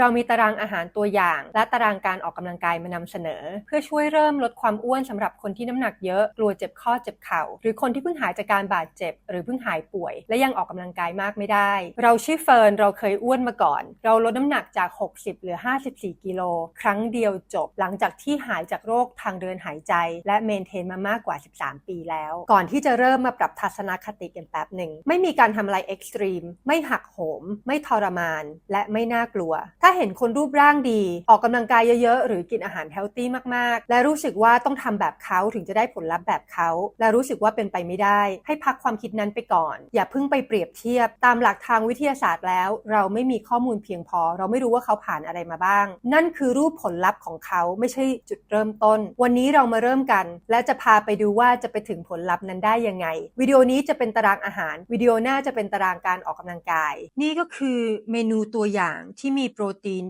เรามีตารางอาหารตัวอย่าง และตารางการออกกำลังกายมานำเสนอ เพื่อช่วยเริ่มลดความอ้วนสำหรับคนที่น้ำหนักเยอะกลัวเจ็บข้อเจ็บเข่า หรือคนที่เพิ่งหายจากการบาดเจ็บ หรือเพิ่งหายป่วย และยังออกกำลังกายมากไม่ได้ เราชื่อเฟิร์นเราเคยอ้วนมาก่อน เราลดน้ำหนักจาก 60หลือ 54 กิโลครั้งเดียวจบ หลังจากที่หายจากโรคทางเดินหายใจ และเมนเทนมามากกว่า 13 ปีแล้ว ก่อนที่จะเริ่มมาปรับทัศนคติกันแป๊บหนึ่งไม่มีการทำอะไรเอ็กซ์ตรีมไม่หักโหม ไม่ทรมาน และไม่น่ากลัว ถ้าาเห็นคนรูปร่างดี ออกกำลังกายเยอะๆ หรือกินอาหารเฮลตี้มากๆ และรู้สึกว่าต้องทำแบบเขาถึงจะได้ผลลัพธ์แบบเขา และรู้สึกว่าเป็นไปไม่ได้ ให้พักความคิดนั้นไปก่อน อย่าเพิ่งไปเปรียบเทียบ ตามหลักทางวิทยาศาสตร์แล้ว เราไม่มีข้อมูลเพียงพอ เราไม่รู้ว่าเขาผ่านอะไรมาบ้าง นั่นคือรูปผลลัพธ์ของเขาไม่ใช่จุดเริ่มต้น วันนี้เรามาเริ่มกัน และจะพาไปดูว่าจะไปถึงผลลัพธ์นั้นได้ยังไง วิดีโอนี้จะเป็นตารางอาหาร วิดีโอหน้าจะเป็นตารางการออกกำลังกาย นี่ก็คือเมนูตัวอย่างที่มีโปรตีน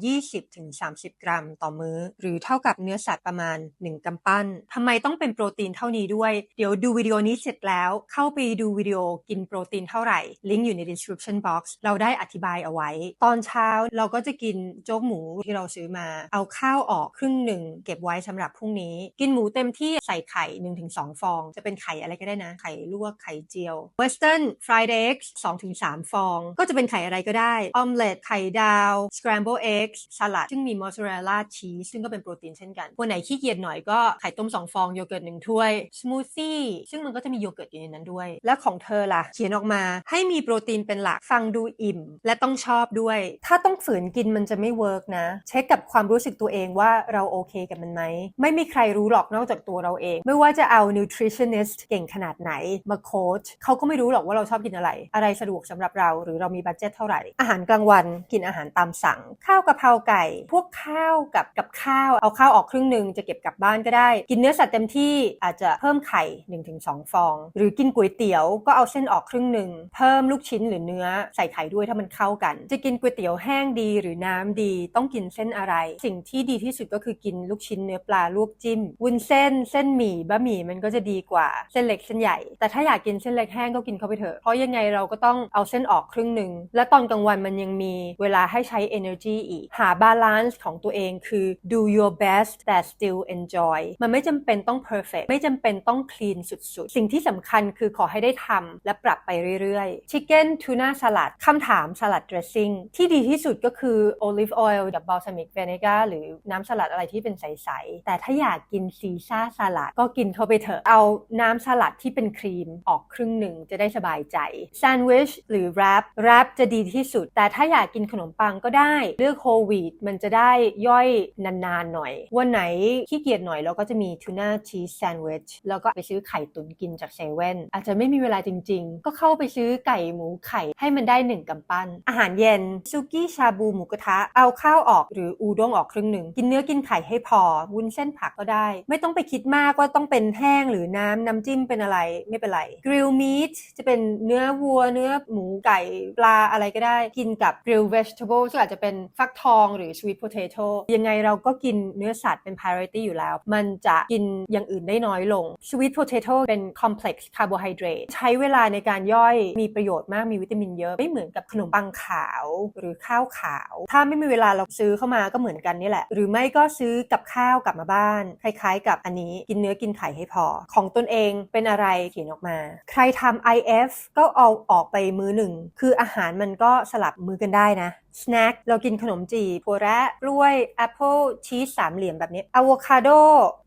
20-30 กรัม ต่อมื้อ หรือเท่ากับเนื้อสัตว์ประมาณ 1กำปั้นทำไมต้องเป็นโปรตีนเท่านี้ด้วย เดี๋ยวดูวิดีโอนี้เสร็จแล้ว เข้าไปดูวิดีโอกินโปรตีนเท่าไหร่ ลิงก์อยู่ใน description box เราได้อธิบายเอาไว้ ตอนเช้าเราก็จะกินโจ๊กหมูที่เราซื้อมา เอาข้าวออกครึ่งหนึ่งเก็บไว้สำหรับพรุ่งนี้ กินหมูเต็มที่ใส่ไข่ 1-2 ฟอง จะเป็นไข่อะไรก็ได้นะ ไข่ลวกไข่เจียว Western fried eggs 2-3 ฟอง ก็จะเป็นไข่อะไรก็ได้ออมเล็ตไข่ดาว scramble eggs สลัด ซึ่งมีมอสซาเรลล่าชีสซึ่งก็เป็นโปรตีนเช่นกันวันไหนขี้เกียจหน่อยก็ไข่ต้ม 2 ฟองโยเกิร์ต1ถ้วยสมูทตี้ซึ่งมันก็จะมีโยเกิร์ตอยู่ในนั้นด้วย และของเธอล่ะ เขียนออกมาให้มีโปรตีนเป็นหลักฟังดูอิ่ม และต้องชอบด้วย ถ้าต้องฝืนกินมันจะไม่เวิร์กนะ เช็คกับความรู้สึกตัวเองว่าเราโอเคกับมันไหม ไม่มีใครรู้หรอกนอกจากตัวเราเอง ไม่ว่าจะเอา nutritionist เก่งขนาดไหนมาโค้ชเขาก็ไม่รู้หรอกว่าเราชอบกินอะไร อะไรสะดวกสำหรับเราหรือเรามีบัตเจ็ตเท่าไหร่ อาหารกลางวันกินอาหารตามสั่งข้าวกะเพราไก่ พวกข้าวกับกับข้าว เอาข้าวออกครึ่งหนึ่งจะเก็บกลับบ้านก็ได้ กินเนื้อสัตว์เต็มที่อาจจะเพิ่มไข่ 1-2 ฟอง หรือกินก๋วยเตี๋ยวก็เอาเส้นออกครึ่งหนึ่งเพิ่มลูกชิ้นหรือเนื้อใส่ไข่ด้วยถ้ามันเข้ากัน จะกินก๋วยเตี๋ยวแห้งดีหรือน้ำดี ต้องกินเส้นอะไร สิ่งที่ดีที่สุดก็คือกินลูกชิ้นเนื้อปลาลวกจิ้มวุ้นเส้น เส้นหมี่บะหมี่มันก็จะดีกว่าเส้นเล็กเส้นใหญ่ แต่ถ้าอยากกินเส้นเล็กแห้งก็กินเข้าไปเถอะเพราะยังไงเราก็ต้องเอาเส้นออกครึ่งหนึ่งและตอนกลางวันมันยังมีเวลาให้ใช้ energy อีก หาบาลานซ์ของตัวเองคือ do your best but still enjoy มันไม่จำเป็นต้อง perfect ไม่จำเป็นต้อง clean สุดๆ สิ่งที่สำคัญคือขอให้ได้ทำและปรับไปเรื่อยๆ chicken tuna salad คำถามสลัด dressing ที่ดีที่สุดก็คือ olive oil กับ balsamic vinegar หรือน้ำสลัดอะไรที่เป็นใส ๆ แต่ถ้าอยากกินซีซ่าสลัดก็กินเข้าไปเถอะ เอาน้ำสลัดที่เป็นครีมออกครึ่งหนึ่งจะได้สบายใจแซนด์วิชหรือ wrap wrap จะดีที่สุด แต่ถ้าอยากกินขนมปังก็ได้เลือกโฮลวีตมันจะได้ย่อยนานๆหน่อย วันไหนขี้เกียจหน่อยเราก็จะมีทูน่าชีสแซนด์วิชแล้วก็ไปซื้อไข่ตุ๋นกินจากเซเว่นอาจจะไม่มีเวลาจริงๆ ก็เข้าไปซื้อไก่หมูไข่ให้มันได้หนึ่งกำปั้น อาหารเย็นซุกี้ชาบูหมูกระทะเอาข้าวออกหรืออูด้งออกครึ่งหนึ่งกินเนื้อกินไข่ให้พอวุ้นเส้นผักก็ได้ ไม่ต้องไปคิดมากว่าต้องเป็นแห้งหรือน้ำน้ำจิ้มเป็นอะไรไม่เป็นไรกริลมีทจะเป็นเนื้อวัวเนื้อหมูไก่ปลาอะไรก็ได้ กินกับกริลเวจ t a b l e ซึ่งอาจจะเป็นฟักทองหรือ sweet potato ยังไงเราก็กินเนื้อสัตว์เป็น priority อยู่แล้ว มันจะกินอย่างอื่นได้น้อยลง sweet potato เป็น complex carbohydrate ใช้เวลาในการย่อยมีประโยชน์มากมีวิตามินเยอะ ไม่เหมือนกับขนมปังขาวหรือข้าวขาว ถ้าไม่มีเวลาเราซื้อเข้ามาก็เหมือนกันนี่แหละ หรือไม่ก็ซื้อกับข้าวกลับมาบ้าน คล้ายๆ กับอันนี้กินเนื้อกินไข่ให้พอ ของตนเองเป็นอะไรเขียนออกมา ใครทำ IF ก็เอาออกไปมือหนึ่ง คืออาหารมันก็สลับมือกันได้นะสแน็คเรากินขนมจีบถั่วแระกล้วยแอปเปิลชีสสามเหลี่ยมแบบนี้อะโวคาโด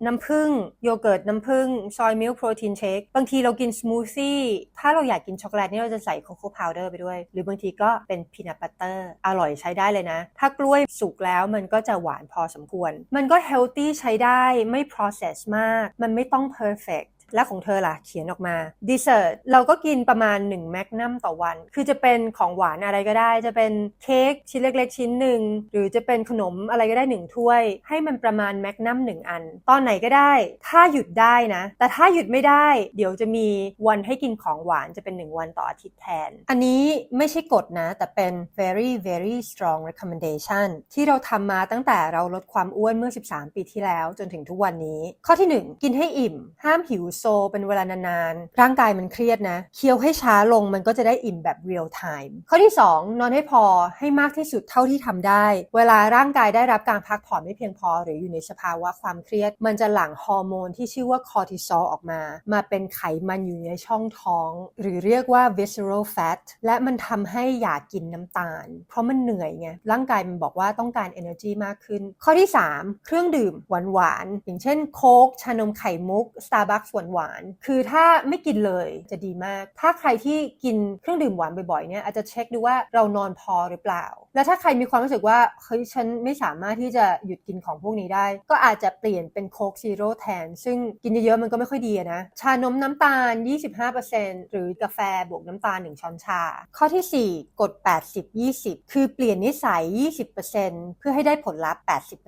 น้ำผึ้งโยเกิร์ตน้ำผึ้งซอยมิลค์โปรตีนเชคบางทีเรากินสมูทตี้ถ้าเราอยากกินช็อกโกแลตนี่เราจะใส่โคโค่พาวเดอร์ไปด้วย หรือบางทีก็เป็นพีนัทบัตเตอร์อร่อยใช้ได้เลยนะ ถ้ากล้วยสุกแล้วมันก็จะหวานพอสมควร มันก็เฮลตี้ใช้ได้ไม่ process มาก มันไม่ต้อง perfect และของเธอล่ะเขียนออกมาดีเซอร์เราก็กินประมาณ1แมกนัมต่อวัน คือจะเป็นของหวานอะไรก็ได้ จะเป็นเค้กชิ้นเล็กๆ ชิ้นหนึ่งหรือจะเป็นขนมอะไรก็ได้1ถ้วย ให้มันประมาณแมกนัมหนึ่งอัน ตอนไหนก็ได้ ถ้าหยุดได้นะ แต่ถ้าหยุดไม่ได้ เดี๋ยวจะมีวันให้กินของหวานจะเป็น 1 วันต่ออาทิตย์แทน อันนี้ไม่ใช่กฎนะ แต่เป็น very very strong recommendation ที่เราทำมาตั้งแต่เราลดความอ้วนเมื่อ 13 ปีที่แล้วจนถึงทุกวันนี้ ข้อที่ 1 กินให้อิ่ม ห้ามหิวโซเป็นเวลานานๆ ร่างกายมันเครียดนะ เคี้ยวให้ช้าลงมันก็จะได้อิ่มแบบเรียลไทม์ข้อที่ 2 นอนให้พอให้มากที่สุดเท่าที่ทำได้ เวลาร่างกายได้รับการพักผ่อนไม่เพียงพอ หรืออยู่ในสภาวะความเครียด มันจะหลั่งฮอร์โมนที่ชื่อว่าคอร์ติซอลออกมา มาเป็นไขมันอยู่ในช่องท้อง หรือเรียกว่า visceral fat และมันทำให้อยากกินน้ำตาล เพราะมันเหนื่อยไงร่างกายมันบอกว่าต้องการ energy มากขึ้น ข้อที่ 3 เครื่องดื่มหวานๆอย่างเช่นโค้กชานมไข่มุก Starbucks หวานๆคือถ้าไม่กินเลยจะดีมาก ถ้าใครที่กินเครื่องดื่มหวานบ่อยๆเนี่ยอาจจะเช็คดูว่าเรานอนพอหรือเปล่า แล้วถ้าใครมีความรู้สึกว่าเฮ้ยฉันไม่สามารถที่จะหยุดกินของพวกนี้ได้ ก็อาจจะเปลี่ยนเป็นโค้กซีโร่แทน ซึ่งกินเยอะๆมันก็ไม่ค่อยดีนะ ชานมน้ำตาล 25%หรือกาแฟบวกน้ำตาล 1 ช้อนชา ข้อทีสี่4 กด 80-20 คือเปลี่ยนนิสัย 20%เพื่อให้ได้ผลลัพธ์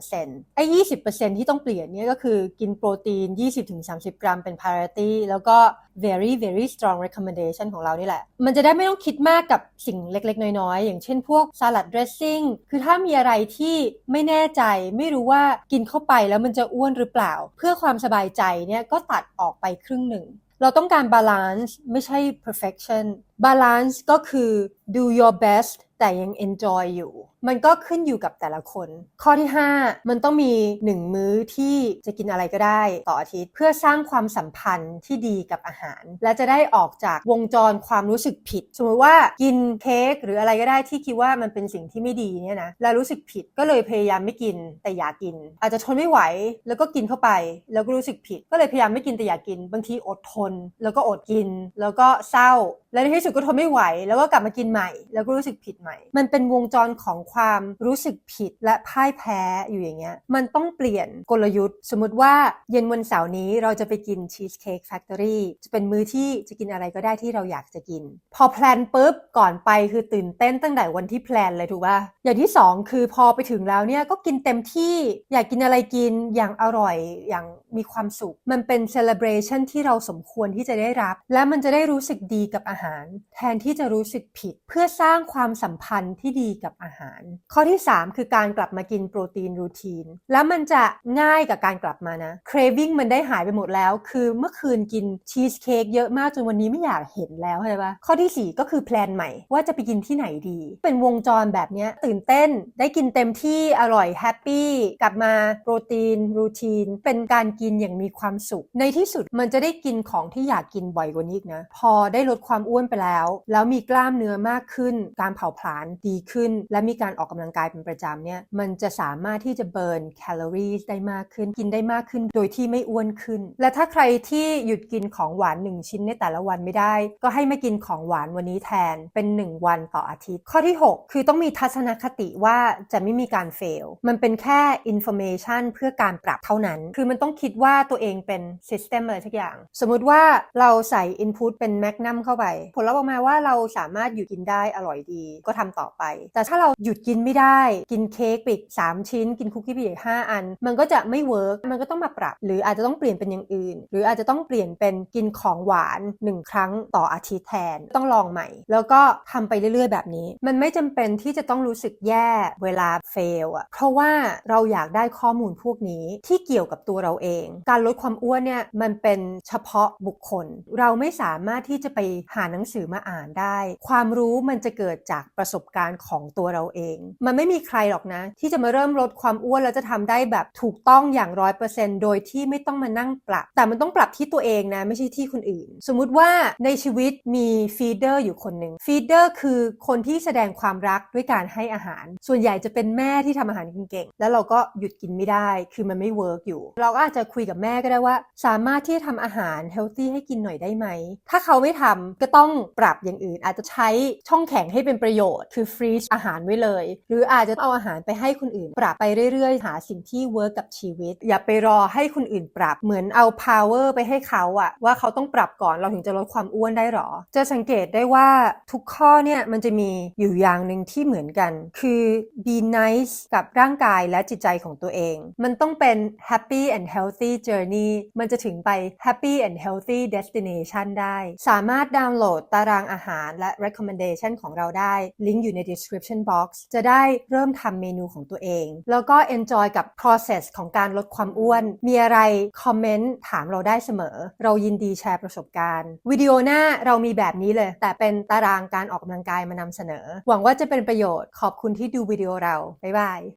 80%ไอ้ 20%ที่ต้องเปลี่ยนเนี่ยก็คือกินโปรตีน 20-30 กรัมเป็น priority แล้วก็ very very strong recommendation ของเรานี่แหละ มันจะได้ไม่ต้องคิดมากกับสิ่งเล็กๆ น้อยๆ อย่างเช่นพวก salad dressing คือถ้ามีอะไรที่ไม่แน่ใจ ไม่รู้ว่ากินเข้าไปแล้วมันจะอ้วนหรือเปล่า เพื่อความสบายใจเนี่ยก็ตัดออกไปครึ่งหนึ่ง เราต้องการ balance ไม่ใช่ perfection balance ก็คือ do your best แต่ยัง enjoy อยู่ มันก็ขึ้นอยู่กับแต่ละคน ข้อที่ 5 มันต้องมี 1 มื้อที่จะกินอะไรก็ได้ต่ออาทิตย์ เพื่อสร้างความสัมพันธ์ที่ดีกับอาหาร และจะได้ออกจากวงจรความรู้สึกผิด สมมติว่ากินเค้กหรืออะไรก็ได้ที่คิดว่ามันเป็นสิ่งที่ไม่ดีเนี่ยนะแล้วรู้สึกผิดก็เลยพยายามไม่กินแต่อยากกิน อาจจะทนไม่ไหวแล้วก็กินเข้าไป แล้วก็รู้สึกผิด ก็เลยพยายามไม่กินแต่อยากกิน บางทีอดทน แล้วก็อดกิน แล้วก็เศร้า และในที่สุดก็ทนไม่ไหว แล้วก็กลับมากินใหม่ แล้วก็รู้สึกผิดใหม่ มันเป็นวงจรของความรู้สึกผิดและพ่ายแพ้อยู่อย่างเงี้ยมันต้องเปลี่ยนกลยุทธ์ สมมติว่าเย็นวันเสาร์นี้เราจะไปกินชีสเค้กแฟคทอรี่จะเป็นมื้อที่จะกินอะไรก็ได้ที่เราอยากจะกิน พอแพลนปุ๊บก่อนไปคือตื่นเต้นตั้งแต่วันที่แพลนเลยถูกป่ะอย่างที่สองคือพอไปถึงแล้วเนี่ยก็กินเต็มที่อยากกินอะไรกินอย่างอร่อยอย่างมีความสุข มันเป็นเซเลบรชันที่เราสมควรที่จะได้รับ และมันจะได้รู้สึกดีกับอาหาร แทนที่จะรู้สึกผิด เพื่อสร้างความสัมพันธ์ที่ดีกับอาหารข้อที่ 3 คือการกลับมากินโปรตีนรูทีน แล้วมันจะง่ายกับการกลับมานะ craving มันได้หายไปหมดแล้ว คือเมื่อคืนกินชีสเค้กเยอะมากจนวันนี้ไม่อยากเห็นแล้วเข้าใจปะข้อทีสี่ 4 ก็คือแพลนใหม่ว่าจะไปกินที่ไหนดี เป็นวงจรแบบนี้ตื่นเต้นได้กินเต็มที่อร่อยแฮปปี้กลับมาโปรตีนรูทีน เป็นการกินอย่างมีความสุข ในที่สุดมันจะได้กินของที่อยากกินบ่อยกว่านี้นะ พอได้ลดความอ้วนไปแล้ว แล้วมีกล้ามเนื้อมากขึ้น การเผาผลาญดีขึ้น และมีการออกกำลังกายเป็นประจำเนี่ยมันจะสามารถที่จะเบิร์นแคลอรี่ได้มากขึ้น กินได้มากขึ้นโดยที่ไม่อ้วนขึ้น และถ้าใครที่หยุดกินของหวานหนึ่งชิ้นในแต่ละวันไม่ได้ ก็ให้มากินของหวานวันนี้แทนเป็น 1 วันต่ออาทิตย์ ข้อที่ 6 คือต้องมีทัศนคติว่าจะไม่มีการเฟลมันเป็นแค่ information เพื่อการปรับเท่านั้น คือมันต้องคิดว่าตัวเองเป็น system อะไรทุกอย่าง สมมุติว่าเราใส่ input เป็น magnum เข้าไป ผลลัพธ์ออกมาว่าเราสามารถหยุดกินได้อร่อยดีก็ทำต่อไป แต่ถ้าเราหยุดกินไม่ได้ กินเค้กปีก3 ชิ้น กินคุกกี้ปีก5อัน มันก็จะไม่เวิร์กมันก็ต้องมาปรับ หรืออาจจะต้องเปลี่ยนเป็นอย่างอื่น หรืออาจจะต้องเปลี่ยนเป็นกินของหวาน 1 ครั้งต่ออาทิตย์แทนต้องลองใหม่ แล้วก็ทำไปเรื่อยๆ แบบนี้ มันไม่จำเป็นที่จะต้องรู้สึกแย่เวลาเฟลอะเพราะว่าเราอยากได้ข้อมูลพวกนี้ที่เกี่ยวกับตัวเราเอง การลดความอ้วนเนี่ยมันเป็นเฉพาะบุคคล เราไม่สามารถที่จะไปหาหนังสือมาอ่านได้ ความรู้มันจะเกิดจากประสบการณ์ของตัวเราเองมันไม่มีใครหรอกนะ ที่จะมาเริ่มลดความอ้วนแล้วจะทำได้แบบถูกต้องอย่างร้อยเปอร์เซ็นโดยที่ไม่ต้องมานั่งปรับ แต่มันต้องปรับที่ตัวเองนะ ไม่ใช่ที่คนอื่น สมมุติว่าในชีวิตมีฟีเดอร์อยู่คนหนึ่งฟีเดอร์คือคนที่แสดงความรักด้วยการให้อาหาร ส่วนใหญ่จะเป็นแม่ที่ทำอาหารเก่งๆแล้วเราก็หยุดกินไม่ได้ คือมันไม่เวิร์กอยู่ เราก็อาจจะคุยกับแม่ก็ได้ว่า สามารถที่จะทำอาหารเฮลตี้ให้กินหน่อยได้ไหม ถ้าเขาไม่ทำก็ต้องปรับอย่างอื่น อาจจะใช้ช่องแข็งให้เป็นประโยชน์ คือฟรีซอาหารไว้เลยหรืออาจจะเอาอาหารไปให้คนอื่น ปรับไปเรื่อยๆ หาสิ่งที่เวิร์กกับชีวิต อย่าไปรอให้คนอื่นปรับเหมือนเอา power ไปให้เขาอะว่าเขาต้องปรับก่อนเราถึงจะลดความอ้วนได้หรอ จะสังเกตได้ว่าทุกข้อเนี่ยมันจะมีอยู่อย่างหนึ่งที่เหมือนกัน คือ be nice กับร่างกายและจิตใจของตัวเอง มันต้องเป็น happy and healthy journey มันจะถึงไป happy and healthy destination ได้ สามารถดาวน์โหลดตารางอาหารและ recommendation ของเราได้ ลิงก์อยู่ใน description box จะได้เริ่มทำเมนูของตัวเอง แล้วก็ enjoy กับ process ของการลดความอ้วน มีอะไรคอมเมนต์ถามเราได้เสมอ เรายินดีแชร์ประสบการณ์ วิดีโอหน้าเรามีแบบนี้เลย แต่เป็นตารางการออกกำลังกายมานำเสนอ หวังว่าจะเป็นประโยชน์ขอบคุณที่ดูวิดีโอเรา บ๊ายบาย